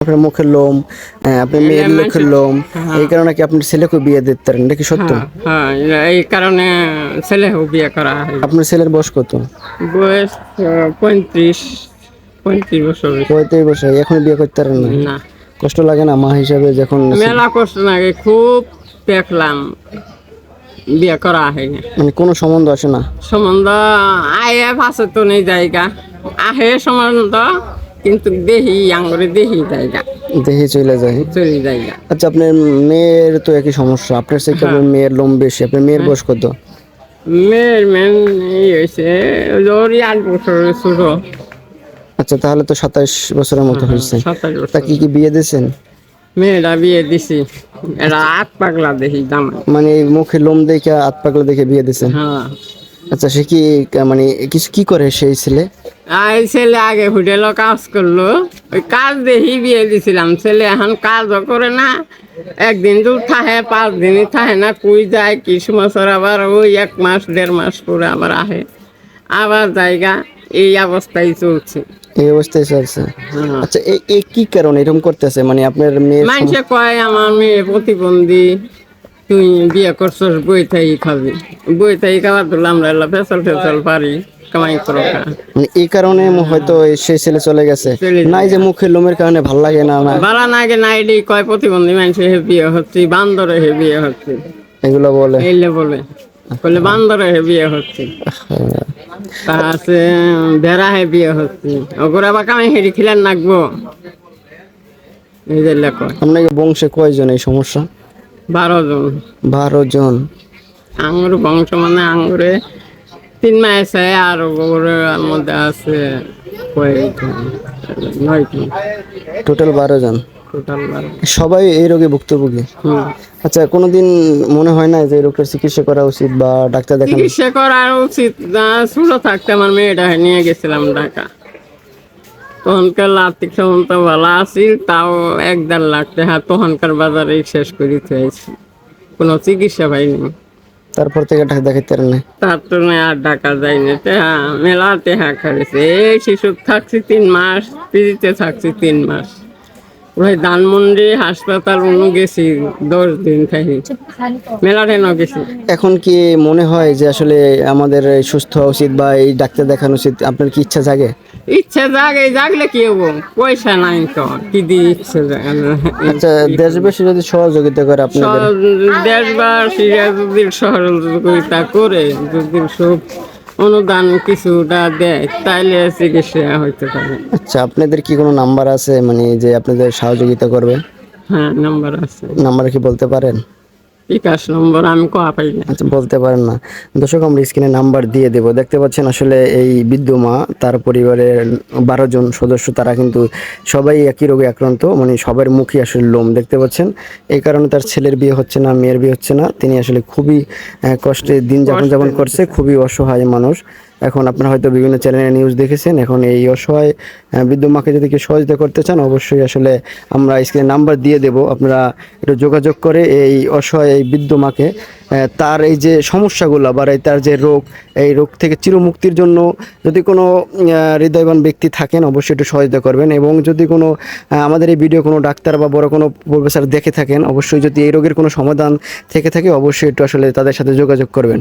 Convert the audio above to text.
আপনার মুখের লোম আহ, আপনার মেয়ের মুখের লোম এই কারণে কি আপনার ছেলেকে বিয়ে দিতে পারেন? এটা কি সত্য? হ্যাঁ হ্যাঁ এই কারণে ছেলেও বিয়ে করা হয়। আপনার ছেলের বয়স কত? বয়স পঁয়ত্রিশ পঁয়ত্রিশ বছর পঁয়ত্রিশ বছর এখন বিয়ে করতে পারেন না। কষ্ট লাগে না মা হিসাবে যখন মেলা কষ্ট লাগে খুব দেখলাম বিয়ে করা হয়নি মানে কোনো সম্বন্ধ আসে না? সম্বন্ধ আয়ে তো নেই জায়গা। আহে সম্বন্ধ কিন্তু দেহি আঙ্গুরে দেহি জায়গা। দেহে চলে যায় চলি জায়গা আচ্ছা আপনার মেয়ের তো একই সমস্যা। আপনার থেকে আপনার মেয়ের লোম বেশি। আপনার মেয়ের বয়স কত? মেয়ের মেন এই হয়েছে ওরই আট বছরের ছোট। আচ্ছা তাহলে তো সাতাইশ বছরের মতো হয়েছে সাতাশ তা বছর। কি কি বিয়ে দিয়েছেন মেয়েরা বিয়ে দিছি। এরা আট পাগলা দেখি জামাই। মানে মুখে লোম দেখে হাত পাগলা দেখে বিয়ে দিয়েছেন হ্যাঁ। আচ্ছা সে কি মানে কিছু কি করে সেই ছেলে? আর ছেলে আগে হোটেলও কাজ করল। ওই কাজ দেখি বিয়ে দিছিলাম। ছেলে এখন কাজও করে না। একদিন তো থাহে পাঁচ দিনই থাহে না। কুই যায় কিছু বছর আবার ওই এক মাস দেড় মাস করে আবার আহে। আবার জায়গা এই অবস্থায় চলছে। এই অবস্থায় চলছে। আচ্ছা এই কি কারণে এরকম করতেছে? মানে আপনার মেয়ে মানুষে কয় আমার মেয়ে প্রতিবন্ধী। তুই বিয়ে করছস বই থাই খাবি। বই থাই খাবার তো আমরা ফেসল ফেসল পারি কামাই করো মানে এই কারণে হয়তো সেই ছেলে চলে গেছে। নাই যে মুখের লোমের কারণে ভালো লাগে না না বালা নাগে না এডি কয় প্রতিবন্ধী মানুষে হে বিয়ে হচ্ছে বান্দরে হে বিয়ে হচ্ছে। এগুলো বলে। এইলে বলে বলে বান্দরে হে বিয়ে হচ্ছে। তা আছে বেড়া হে বিয়ে হচ্ছে। ওগুলো আবার কামাই হেরি খিলার নাকবো যে লেখ। আপনাকে বংশে কয়জন এই সমস্যা? বারো জন। বারো জন। আঙুর বংশ মানে আঙুরে তিন মাস আর ওগুলোর মধ্যে আছে নয়টি টোটাল বারো জন। টোটাল সবাই এই রোগে ভুক্তভোগী। আচ্ছা কোনোদিন মনে হয় না যে এই রোগটার চিকিৎসা করা উচিত বা ডাক্তার দেখানো চিকিৎসা করা উচিত না ছোট থাকতে আমার মেয়েটা নিয়ে গেছিলাম ঢাকা। তখনকার আর্থিক সম্বন্ধ ভালো আছিল তাও এক দেড় লাখ টাকা তখনকার বাজারে শেষ করে দিয়েছি কোনো চিকিৎসা পাইনি। তারপর থেকে দেখাতে পারেন না তার তো আর ডাকা যায়নি তেহা মেলা তেহা খাইছে। এই শিশু থাকছি তিন মাস পিড়িতে থাকছি তিন মাস। ওই ধানমন্ডি হাসপাতাল অনু গেছি দশ দিন থাকি মেলা টেন গেছি। এখন কি মনে হয় যে আসলে আমাদের সুস্থ হওয়া উচিত বা এই ডাক্তার দেখানো উচিত? আপনার কি ইচ্ছা জাগে? ইচ্ছে জাগে জাগলে কি হব? পয়সা নাই তো কি দিয়ে ইচ্ছে আচ্ছা দেশবাসী যদি সহযোগিতা করে আপনাদের? দেশবাসীরা যদি সহযোগিতা করে যদি সব অনুদান কিছুটা দেয় তাইলে চিকিৎসা হইতে পারে। আচ্ছা আপনাদের কি কোনো নাম্বার আছে মানে যে আপনাদের সহযোগিতা করবে? হ্যাঁ নাম্বার আছে। নাম্বার কি বলতে পারেন? বিকাশ নম্বর আমি কোয়া পাই না। আচ্ছা বলতে পারেন না। দর্শক আমরা স্ক্রিনে নাম্বার দিয়ে দেব। দেখতে পাচ্ছেন আসলে এই বৃদ্ধ মা তার পরিবারের বারো জন সদস্য তারা কিন্তু সবাই একই রোগে আক্রান্ত মানে সবার মুখে আসলে লোম দেখতে পাচ্ছেন। এই কারণে তার ছেলের বিয়ে হচ্ছে না মেয়ের বিয়ে হচ্ছে না। তিনি আসলে খুবই কষ্টে দিন যাপন যাপন করছে খুবই অসহায় মানুষ। এখন আপনারা হয়তো বিভিন্ন চ্যানেলে নিউজ দেখেছেন, এখন এই অসহায় বৃদ্ধ মাকে যদি কেউ সহযোগিতা করতে চান, অবশ্যই আসলে আমরা স্ক্রিনে নাম্বার দিয়ে দেব। আপনারা একটু যোগাযোগ করে এই অসহায়, এই বৃদ্ধ মাকে তার এই যে সমস্যাগুলো বা এই তার যে রোগ, এই রোগ থেকে চিরমুক্তির জন্য যদি কোনো হৃদয়বান ব্যক্তি থাকেন, অবশ্যই একটু সহযোগিতা করবেন এবং যদি কোনো আমাদের এই ভিডিও কোনো ডাক্তার বা বড় কোনো প্রফেসর দেখে থাকেন, অবশ্যই যদি এই রোগের কোনো সমাধান থেকে থাকে, অবশ্যই একটু আসলে তাদের সাথে যোগাযোগ করবেন।